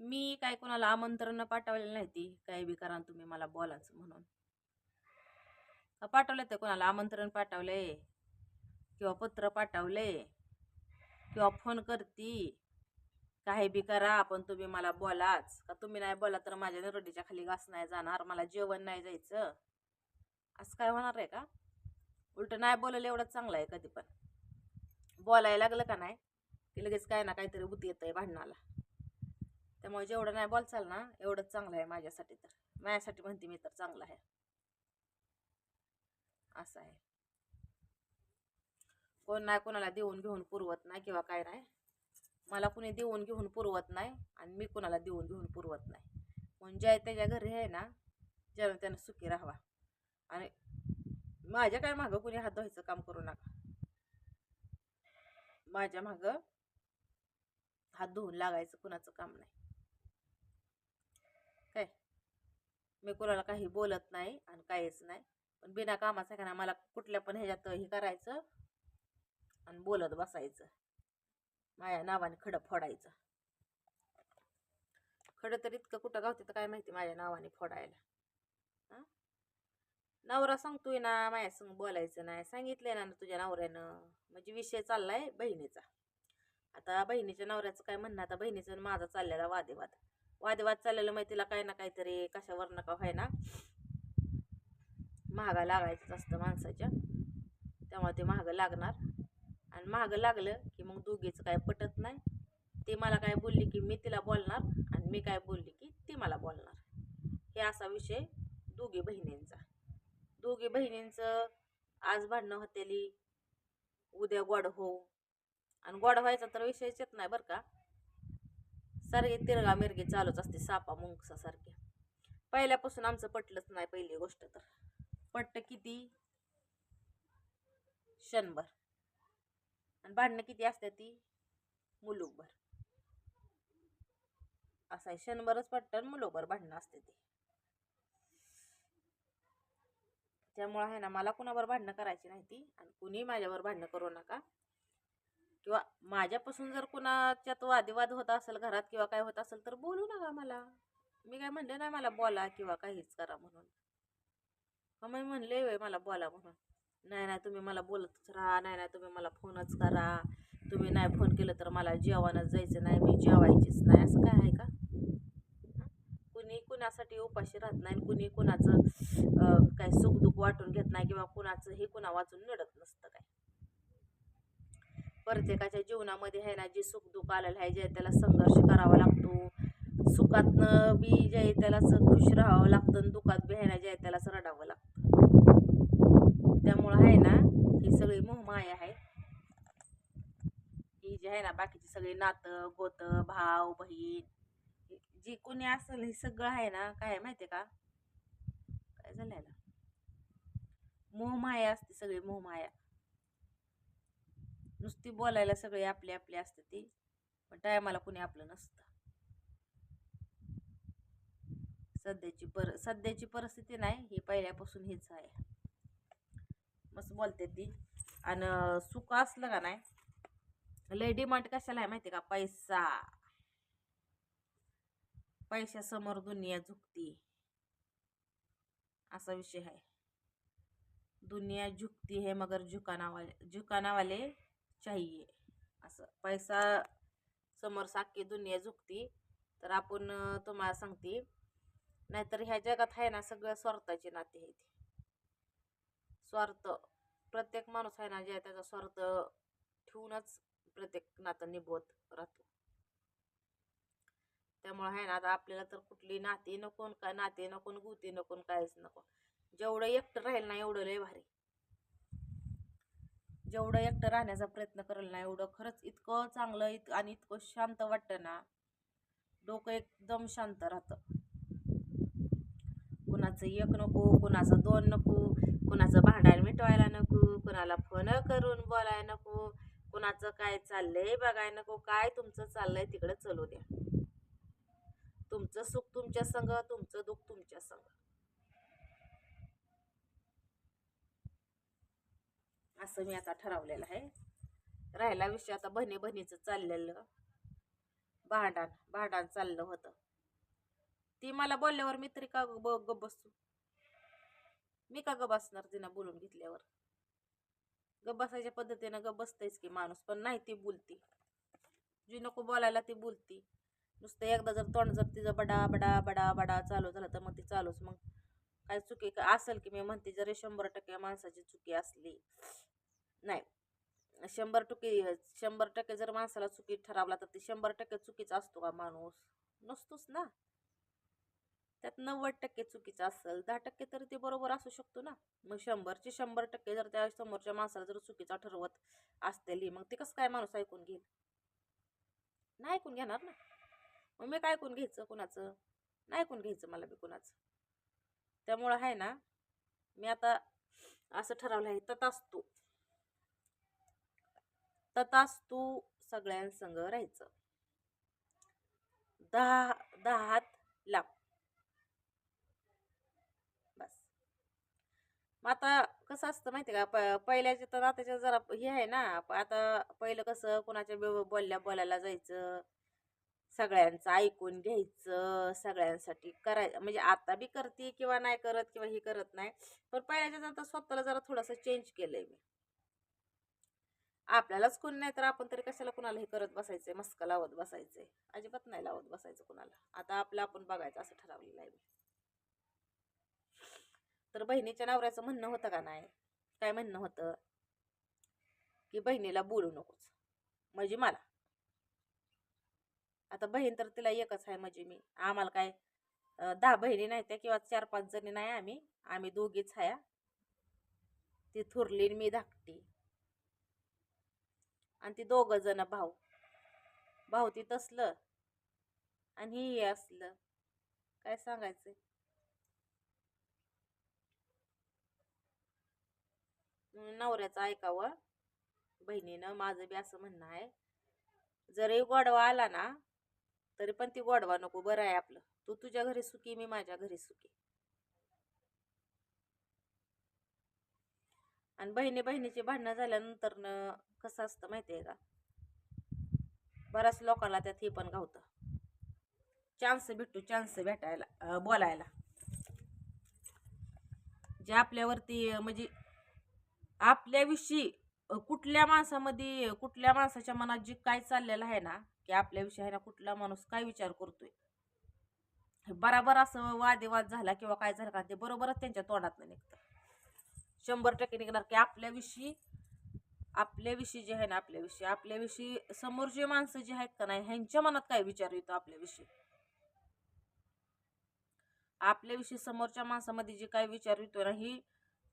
मी काय कोणाला आमंत्रण पाठवलेलं नाही ती. काही बी करा तुम्ही मला बोलाच म्हणून. पाठवलं ते कोणाला आमंत्रण पाठवले किंवा पत्र पाठवले किंवा फोन करती? काही बी करा पण तुम्ही मला बोलाच. का तुम्ही नाही बोला तर माझ्या नरडीच्या खाली घास नाही जाणार मला जेवण नाही जायचं. असं काय होणार आहे का? उलट नाही बोललं एवढंच चांगलं आहे कधी पण. बोलायला लागलं का नाही? की लगेच काय ना काहीतरी बुद्धी येतं आहे भांडणाला. त्यामुळे जेवढं नाही बोलचाल ना एवढंच चांगलं आहे माझ्यासाठी तर. माझ्यासाठी म्हणते मी तर चांगलं आहे. असं आहे. कोण नाही कोणाला देऊन घेऊन पुरवत नाही किंवा काय नाही. मला कुणी देऊन घेऊन पुरवत नाही आणि मी कुणाला देऊन घेऊन पुरवत नाही. म्हणून ज्या त्याच्या घरी आहे ना ज्यानं त्यानं सुखी राहावा. आणि माझ्या काय मागं कुणी हात धुवायचं काम करू नका. माझ्या मागं हात धुवून लागायचं कुणाचं काम नाही काय मी कोणाला काही बोलत नाही आणि काहीच नाही. पण बिना कामाचं आहे का ना मला कुठल्या पण ह्याच्यात हे करायचं आणि बोलत बसायचं. माझ्या नावाने खडं फोडायचं. खडं तर इतकं कुठं गावते तर काय माहिती माझ्या नावाने फोडायला. नवरा सांगतोय ना माझ्या संग बोलायचं नाही. सांगितलंय ना तुझ्या नवऱ्यानं. म्हणजे विषय चाललाय बहिणीचा. आता बहिणीच्या नवऱ्याचं काय म्हणणं आता बहिणीचं आणि माझा चाललेला वादेवाद वादवाद चाललेलं माहिती तिला काही ना काहीतरी कशावर नका व्हायना. महागा लागायचंच असतं माणसाच्या. त्यामुळे ते महागं लागणार. आणि महागं लागलं की मग दोघीचं काय पटत नाही. ती मला काय बोलली की मी तिला बोलणार आणि मी काय बोलली की ती मला बोलणार. हे असा विषय दोघी बहिणींचा. दोघी बहिणींचं आज भांडणं होतेली उद्या गोड हो आणि गोड व्हायचा तर विषयच येत नाही बरं का. सारखी तिरगा मिरगी चालूच असते सापा मुंगसासारखी पहिल्यापासून आमचं पटलंच नाही पहिली गोष्ट तर. पट्ट किती? शंभर. आणि भांडणं किती असतात ती? मुलूकभर. असं आहे शंभरच पट्ट आणि मुलूकभर भांडणं असते ती. त्यामुळं आहे ना मला कुणावर भांडणं करायची नाही ती. आणि कुणी माझ्यावर भांडणं करू नका. किंवा माझ्यापासून जर कुणाच्यात वादविवाद होत असेल घरात किंवा काय होत असेल तर बोलू नका मला. मी काय म्हणले नाही मला बोला किंवा काहीच करा म्हणून. मग मी म्हणले वे मला बोला म्हणून. नाही नाही तुम्ही मला बोलतच राहा. नाही नाही तुम्ही मला फोनच करा. तुम्ही नाही फोन केलं तर मला जेवणच जायचं नाही. मी जेवायचीच नाही. असं काय आहे का? कुणी कुणासाठी उपाशी राहत नाही आणि कुणी कुणाचं काय सुखदुःख वाटून घेत नाही किंवा कुणाचं हे कुणा वाचून नडत नसतं काय? प्रत्येकाच्या जीवनामध्ये आहे ना जे सुखदुःख आलेलं आहे जे त्याला संघर्ष करावा लागतो. सुखातनं बी जे आहे त्याला खुश राहावं लागतं आणि दुःखात बी आहे ना जे आहे त्यालाच रडावं लागतं. त्यामुळं आहे ना ही सगळी मोहमाया आहे. ही जी आहे ना बाकीची सगळी नातं गोतं भाव बहीण जी कोणी असेल हे सगळं आहे ना काय आहे माहिती आहे का? काय झालं ना मोहमाया असते सगळी मोहमाया. नुसती बोलायला सगळे आपले आपले असते ती पण टायमाला कुणी आपलं नसतं. सध्याची पर सध्याची परिस्थिती नाही ही पहिल्यापासून हीच आहे. मस्त बोलते ती. आणि सुख असलं का नाही? लय डिमांड कशाला आहे माहिती आहे का? पैसा. पैशासमोर दुनिया झुकती. असा विषय आहे. दुनिया झुकती है मगर झुकानावाले झुकानावाले झुकाना चाहिए असं. पैसा समोर साखी दुनिया झुकती तर आपण तुम्हाला सांगते नाहीतर ह्या जगात आहे ना सगळं स्वार्थाची नाते आहे स्वार्थ. प्रत्येक माणूस आहे ना जे त्याचा स्वार्थ ठेवूनच प्रत्येक नातं निभवत राहतो. त्यामुळे आहे ना आता आपल्याला तर कुठली नाती नको काय नाते नको न गुती नको न काहीच नको. जेवढं एकटं राहील ना एवढं लय भारी. जेवढं एकटं राहण्याचा प्रयत्न करेल ना एवढं खरंच इतकं चांगलं इत आणि इतकं शांत वाटतं ना डोकं एकदम शांत राहतं. कुणाचं एक नको कुणाचं दोन नको कुणाचं भांडायला मिटवायला नको कुणाला फोन करून बोलायला नको कुणाचं काय चाललंय बघायला नको काय तुमचं चाललंय तिकडं चलू द्या. तुमचं सुख तुमच्या संग तुमचं दुःख तुमच्या संग. असं मी आता ठरवलेलं आहे. राहिला विषय आता बहिणी बहिणीचं चाललेलं. भांडण भांडण चाललं होतं. ती मला बोलल्यावर मी तरी का ग ग बसू? मी का ग बसणार तिनं बोलून घेतल्यावर? ग बसायच्या पद्धतीनं ग बसतेच की माणूस पण नाही ती बोलती. जी नको बोलायला ती बोलती. नुसतं एकदा जर तोंड जर तिचं बडा बडा बडा बडा चालू झालं तर मग ती चालूच. मग काय चुकी का असेल की मी म्हणते जरी शंभर टक्के माणसाची चुकी असली नाही. शंभर टक्के शंभर टक्के जर माणसाला चुकी ठरवला तर ते शंभर टक्के चुकीचा असतो का माणूस? नसतोच ना. त्यात नव्वद टक्के चुकीचं असेल दहा टक्के तरी ते बरोबर असू शकतो ना. मग शंभरचे शंभर टक्के जर त्या समोरच्या माणसाला जर चुकीचा ठरवत असतील मग ते कसं काय माणूस ऐकून घेईल? नाही ऐकून घेणार ना. मग मी काय ऐकून घ्यायचं कुणाचं? नाही ऐकून घ्यायचं मला बी कुणाचं. त्यामुळं आहे ना मी आता असं ठरवलं आहे तथास्तू तथास्तू सगळ्यांसंग राहायचं. दहा दहा हात बस. मग आता कसं असतं माहिती का? प पहिल्याच्या तर आताच्या जरा हे आहे ना आता पहिलं कसं कोणाच्या बोलल्या बोलायला जायचं सगळ्यांचं ऐकून घ्यायचं सगळ्यांसाठी कराय म्हणजे आता बी करते किंवा नाही करत किंवा हे करत नाही. पण पहिल्याच्या आता स्वतःला जरा थोडंसं चेंज केलंय मी. आपल्यालाच कोण नाही तर आपण तरी कशाला कुणाला हे करत बसायचंय? मस्का लावत बसायचंय. अजिबात नाही लावत बसायचं कुणाला. आता आपलं आपण बघायचं असं ठरवलेलं आहे मी. तर बहिणीच्या नवऱ्याचं म्हणणं होतं का नाही? काय म्हणणं होतं? की बहिणीला बोलू नकोस. म्हणजे मला. आता बहीण तर तिला एकच आहे म्हणजे मी. आम्हाला काय दहा बहिणी नाही त्या किंवा चार पाच जणी नाही आम्ही. आम्ही दोघीच हाया. ती थुरली मी धाकटी. आणि ती दोघं जण भाऊ. भाऊती तसलं आणि ही असलं. काय सांगायचं नवऱ्याचं ऐकावं. बहिणीनं माझं बी असं म्हणणं आहे. जरी गोडवा आला ना तरी पण ती गोडवा नको. बरं आहे आपलं. तू तुझ्या घरी सुखी मी माझ्या घरी सुखी. आणि बहिणी बहिणीची भांडणं झाल्यानंतर न कसं असतं माहिती आहे का? बऱ्याच लोकांना त्यात हे पण गावतं. चान्स भेटतो चान्स भेटायला बोलायला. जे आपल्यावरती म्हणजे आपल्याविषयी कुठल्या माणसामध्ये कुठल्या माणसाच्या मनात जे काय चाललेलं आहे ना की आपल्याविषयी आहे ना कुठला माणूस काय विचार करतोय? हे बराबर असं वादेवाद झाला किंवा काय झालं का ते बरोबरच त्यांच्या तोंडात निघतं. शंभर टक्के निघणार. की आपल्याविषयी आपल्याविषयी जे आहे ना आपल्याविषयी आपल्याविषयी समोरचे माणसं जे आहेत का नाही ह्यांच्या मनात काय विचार येतो आपल्याविषयी? आपल्याविषयी समोरच्या माणसामध्ये जे काय विचार येतो ना ही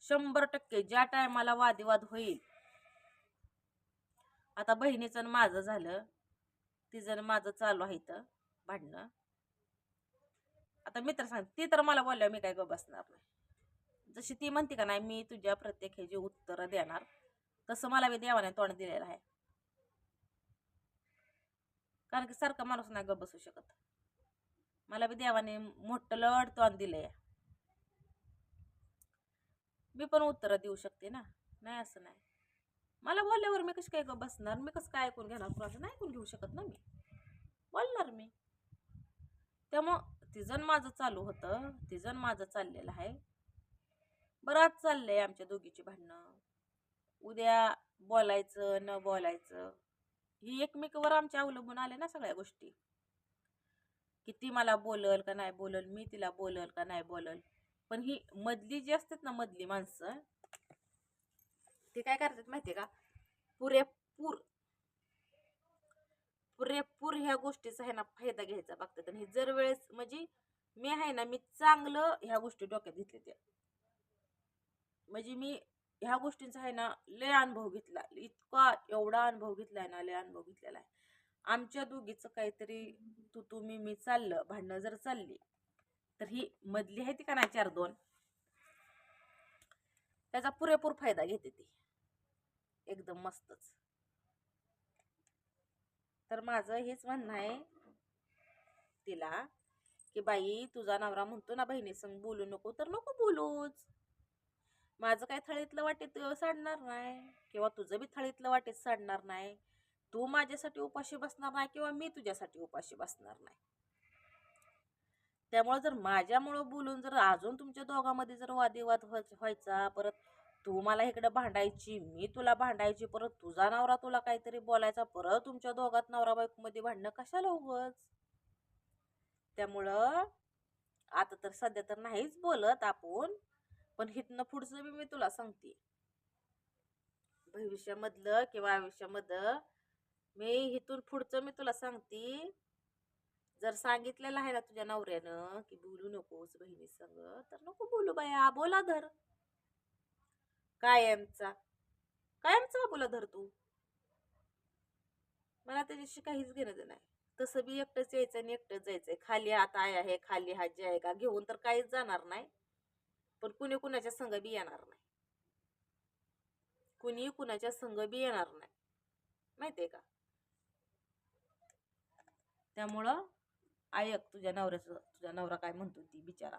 शंभर टक्के ज्या टायमाला वादविवाद होईल. आता बहिणीचं आणि माझं झालं. तिचं माझं चालू आहे इथं भांडणं. आता मित्र सांग ती तर मला बोलल्या मी काय बसणार नाही. जशी ती म्हणते का नाही मी तुझ्या प्रत्येक ह्याची उत्तरं देणार. तसं मला बी देवाने तोंड दिलेलं आहे. कारण की सारखा माणूस नाही ग बसू शकत. मला बी देवाने मोठं लढ तोंड दिलंय. मी पण उत्तरं देऊ शकते ना? नाही असं नाही. मला बोलल्यावर मी कशी काय ग बसणार? मी कसं काय ऐकून घेणार? कुणाचं नाही ऐकून घेऊ शकत ना मी? बोलणार मी. त्यामुळं तिजन माझं चालू होतं. तिजन माझं चाललेलं आहे. बराच चाललंय आमच्या दोघीची भांडणं. उद्या बोलायचं न बोलायचं. ही एकमेकावर आमच्या अवलंबून आले ना सगळ्या गोष्टी. की ती मला बोलल का नाही बोलल मी तिला बोलल का नाही बोलल. पण ही मधली जी असतात ना मधली माणसं ते काय करतात माहितीये का? पुरेपूर पुरेपूर ह्या गोष्टीचा आहे ना फायदा घ्यायचा बघतात. आणि हे जर वेळेस म्हणजे मी आहे ना मी चांगलं ह्या गोष्टी डोक्यात घेतल्या त्या. म्हणजे मी ह्या गोष्टींचा आहे ना लय अनुभव घेतला. इतका एवढा अनुभव घेतलाय ना लय अनुभव घेतलेला आहे. आमच्या दोघीचं काहीतरी तू तू मी मी चाललं भांडणं जर चालली तर ही मधली आहे ती का नाही चार दोन? त्याचा पुरेपूर फायदा घेते ती. एकदम मस्तच. तर माझं हेच म्हणणं आहे तिला की बाई तुझा नवरा म्हणतो ना बहिणी संग बोलू नको तर नको बोलूच. माझं काय थळीतलं वाटेत सांडणार नाही किंवा तुझं बी थळीतलं वाटेत सांडणार नाही. तू माझ्यासाठी उपाशी बसणार नाही किंवा मी तुझ्यासाठी उपाशी बसणार नाही. त्यामुळे जर माझ्यामुळं बोलून जर अजून तुमच्या दोघांमध्ये जर वादिवाद व्हायचा परत तू मला इकडे भांडायची मी तुला भांडायची परत तुझा नवरा तुला काहीतरी बोलायचा परत तुमच्या दोघात नवरा बायकोमध्ये भांडणं कशाला उगच? त्यामुळं आता तर सध्या तर नाहीच बोलत आपण. पण हिथनं पुढचं बी मी तुला सांगते. भविष्यामधलं किंवा आयुष्यामधलं मी हिथून पुढचं मी तुला सांगते. जर सांगितलेलं आहे ना तुझ्या नवऱ्यानं की बोलू नकोस बहिणी संग तर नको बोलू बाया बोला धर. कायमचा. कायमचा बोला धर तू. मला त्याच्याशी काहीच घेणं नाही. तसं बी एकटंच यायचं आणि एकटंच जायचंय खाली हात आय आहे खाली हात जे आहे का? घेऊन तर काहीच जाणार नाही. पण कुणी कुणाच्या संघ बी येणार नाही. कुणी कुणाच्या संघ बी येणार नाही. माहितीये का? त्यामुळं ऐक तुझ्या नवऱ्याचं तुझा नवरा काय म्हणतो ती बिचारा.